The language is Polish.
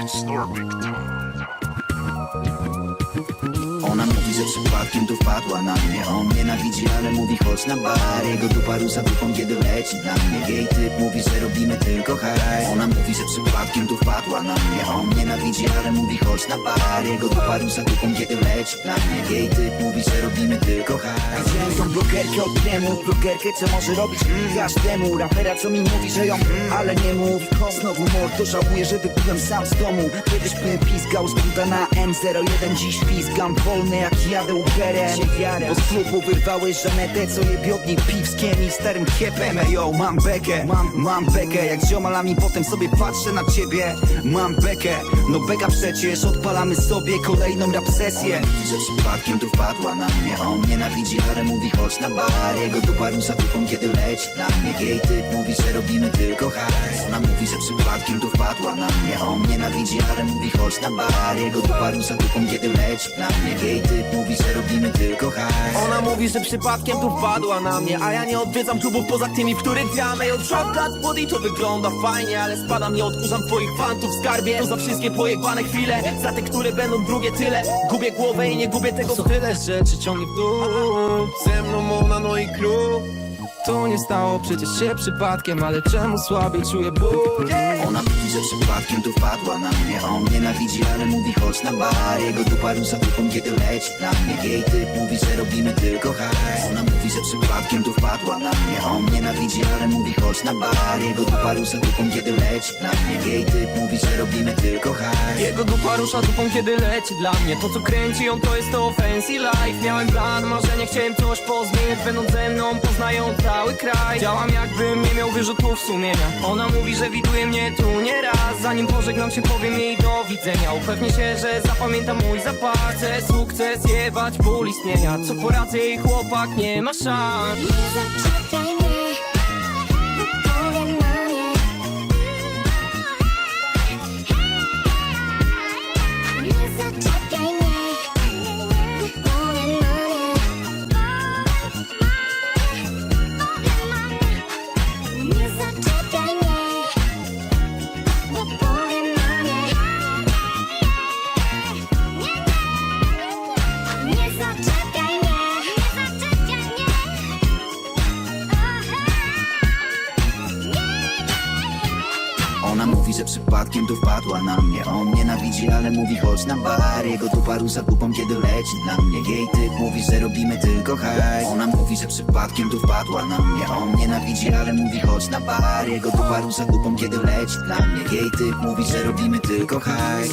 It's time. Ona mówi, że przypadkiem tu wpadła na mnie. On nienawidzi, ale mówi chodź na bar. Jego dupa rusa dupą, kiedy leci dla mnie. Gej typ mówi, że robimy tylko hajs. Ona mówi, że przypadkiem tu wpadła na mnie. On nienawidzi, ale mówi chodź na bar. Jego dupa rusa dupą, kiedy leci dla mnie. Gej typ mówi, że robimy tylko hajs Blogerkę od temu Blogerkę, co może robić każdemu Rapera, co mi mówi, że ją ale nie mów Znowu mordo, żałuję, że wybyłem sam z domu. Kiedyś bym piskał z buta na N01 Dziś pizgam wolny jak jadę Uberem Bo z klubu wyrwałeś Żanetę, co je biodni piwskiem i starym kiepem. Ejo, mam bekę, mam, mam bekę. Jak ziomalami potem sobie patrzę na ciebie Mam bekę, no beka przecież Odpalamy sobie kolejną rap sesję. Że przypadkiem tu wpadła na mnie On nienawidzi, ale mówi chodź na bar Jego dupa rusza dupą, kiedy leci na mnie. Gej typ mówi, że robimy tylko hajs. Ona mówi, że przypadkiem tu wpadła na mnie. On nienawidzi, ale mówi chodź na bar. Jego dupa rusza dupą, kiedy leci na mnie. Gej typ mówi, że robimy tylko hajs. Ona mówi, że przypadkiem tu wpadła na mnie A ja nie odwiedzam klubów poza tymi, w których gramy Od shot lat body to wygląda fajnie Ale spadam, nie odkurzam twoich fantów w skarbie. To za wszystkie pojebane chwile Za te, które będą drugie tyle. Gubię głowę i nie gubię tego Co tyle rzeczy ciągnie w dół Ze mną ona, no i To nie stało przecież się przypadkiem Ale czemu słabiej czuję ból? Ona mówi, że przypadkiem tu wpadła na mnie. On nienawidzi, ale mówi chodź na bar. Jego dupa rusza dupą, kiedy leci na mnie. Gej typ mówi, że robimy tylko hajs. Ona mówi, że przypadkiem tu wpadła na mnie. On nienawidzi, ale mówi chodź na bar. Jego dupa rusza dupą, kiedy leci na mnie. Gej typ mówi, że robimy tylko hajs. Jego dupa rusza dupą, kiedy leci dla mnie. To co kręci ją, to jest to fancy life. Miałem plan, marzenie, chciałem coś pozmieniać. Będąc ze mną, poznają cały kraj. Działam jakbym nie miał wyrzutów sumienia. Ona mówi, że widuje mnie tu nie raz Zanim pożegnam się, powiem jej do widzenia. Upewnię się, że zapamięta mój zapach Chcę sukces, jebać ból istnienia. Co poradzę jej chłopak, nie ma szans. Nie zaczekaj mnie, mówi, że przypadkiem tu wpadła na mnie. On nienawidzi, ale mówi chodź na bar. Jego dupa rusza dupą, kiedy leci na mnie. Gej typ mówi, że robimy tylko hajs. Ona mówi, że przypadkiem tu wpadła na mnie. On nienawidzi, ale mówi chodź na bar. Jego dupa rusza dupą, kiedy leci na mnie. Gej typ mówi, że robimy tylko hajs